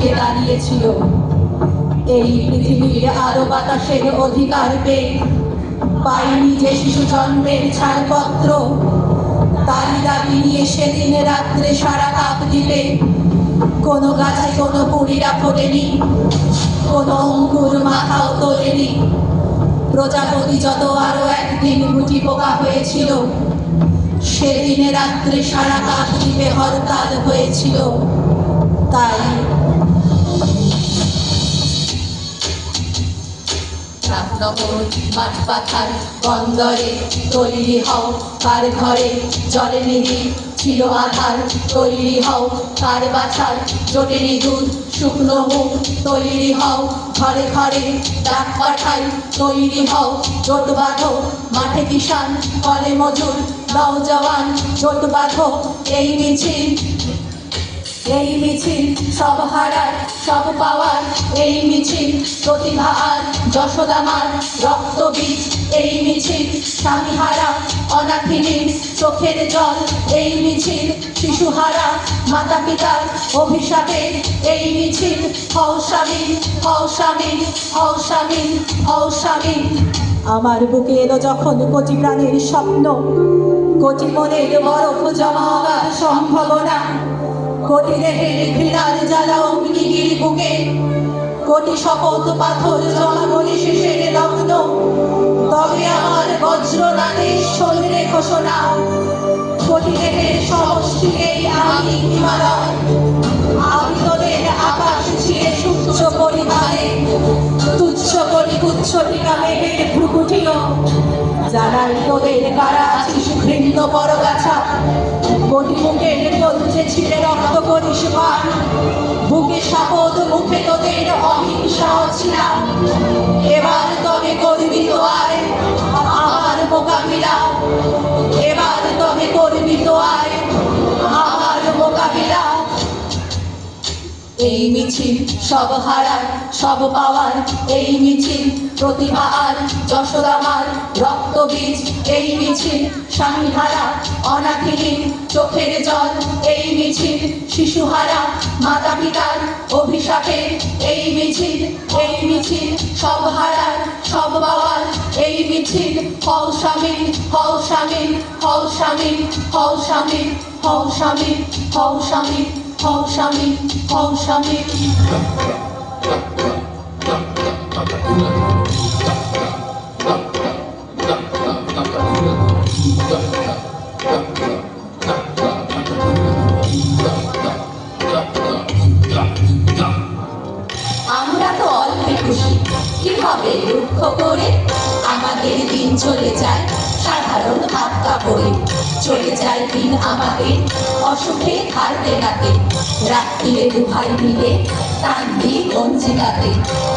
বুকে দাঁড়িয়েছিল? এই পৃথিবীর আরও বাতাসের অধিকার পেয়ে পাইনি যে শিশু জন্মের ছাড়পত্র। তারই দাবি নিয়ে সেদিন রাত্রে সারা কাপ দিবে কোনো গাছে কোনো পুরীরা ফোটেনি। কোনো অঙ্কুর মাথাও তোলেনি। প্রজাপতি যত আরও একদিন গুটি পোকা হয়েছিল, সেদিনে রাত্রে সারা কাপ দিবে হরতাল হয়েছিল। তাই রামনগর মাঠ পাথার বন্দরে তৈরি হও কার ঘরে জলে নিধি ছিল আধার। তৈরি হও কার বাছার জোটেনি দুধ শুকনো মুখ। তৈরি হও, ঘরে ঘরে ডাক পাঠাই। তৈরি হও, জোট বাঁধো, মাঠে কিষান কলে মজুর। নওজওয়ান জোট বাঁধো, এই মিছিল এই মিছিল সব হারার সব পাওয়ার এই মিছিল, প্রতিভা আর যশোদামার রক্ত বীজ। এই মিছিল, স্বামীহারা অনাথিনীর চোখের জল। এই মিছিল, শিশুহারা মাতা পিতার অভিশাপে। এই মিছিল, হও স্বামী হও স্বামী আমার বুকে এলো যখন কচি প্রাণীর স্বপ্ন। কোটি মনের বরফ জমাবার সম্ভাবনা। কোটি দেহের ঘৃণার জ্বালা অগ্নিগির বুকে, কোটি শপথ পাথর জমা বলি শেষের লগ্ন তবে আমার বজ্রনাথে শরীরে ঘোষণা কোটি দেহের সমষ্টিকেই আমি হিমালয়। তোদের কারা আছিস ঘৃণ্য গাছা বটি মুখে চলছে ছিঁড়ে রক্ত করিস পান বুকে শপথ মুখে তোদের অহিংসা ছিলাম এবার তবে করবি তো আয় এই মিছিল সব হারার সব পাওয়ার এই মিছিল প্রতিভা আর যশোদামার রক্ত বীজ। এই মিছিল স্বামীহারা অনাথিনীর চোখের জল। এই মিছিল শিশুহারা মাতা পিতার অভিশাপে। এই মিছিল এই মিছিল সব হারার সব পাওয়ার এই মিছিল হও স্বামী হও স্বামী হও স্বামী হও স্বামী হও স্বামী হও স্বামী হও স্বামী হও স্বামী আমরা তো অল্পে খুশি। কি হবে দুঃখ করে আমাদের দিন চলে যায়? সাধারণ হাত কাপড়ে চলে যায় দিন আমাদের অসুখে হারতে নাতে রাত্রিরে দু ভাই মিলে কান্দি গঞ্জিকাতে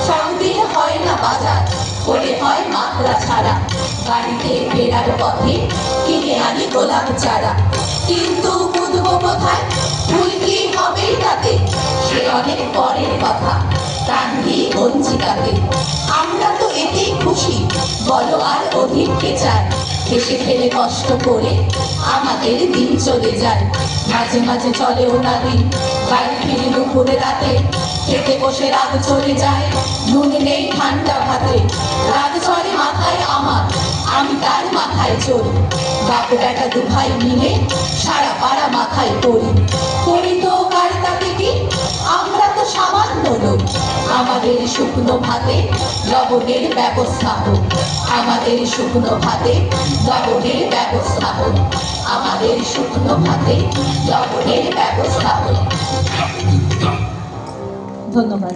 সঙ্গে হয় না বাজার করে হয় মাত্রা ছাড়া। বাড়িতে ফেরার পথে কিনে আনি গোলাপ চারা। কিন্তু বুঝব কোথায়, ভুল কি হবেই তাতে? সে অনেক পরের কথা কান্দি বঞ্চিতাতে আমরা তো এতেই খুশি, বলো আর অধিক কে চায় হেসে খেলে কষ্ট করে আমাদের দিন চলে যায়। মাঝে মাঝে চলে ওনা দিন। বাড়ি ফিরে দুপুরে রাতে খেতে বসে রাত চলে যায়। নুন নেই ঠান্ডা ভাতে। রাত চলে মাথায় আমার, আমি তার মাথায় চড়ি। বাপু দু ভাই মিলে সারা পাড়া মাথায় পড়ি। করি তো কার তাতে কি? আমরা তো সামান্য লোক। শুকনো ভাতে লবণের ব্যবস্থা হোক আমাদের শুকনো ভাতে লবণের ব্যবস্থা হোক আমাদের শুকনো ভাতে লবণের ব্যবস্থা হোক ধন্যবাদ।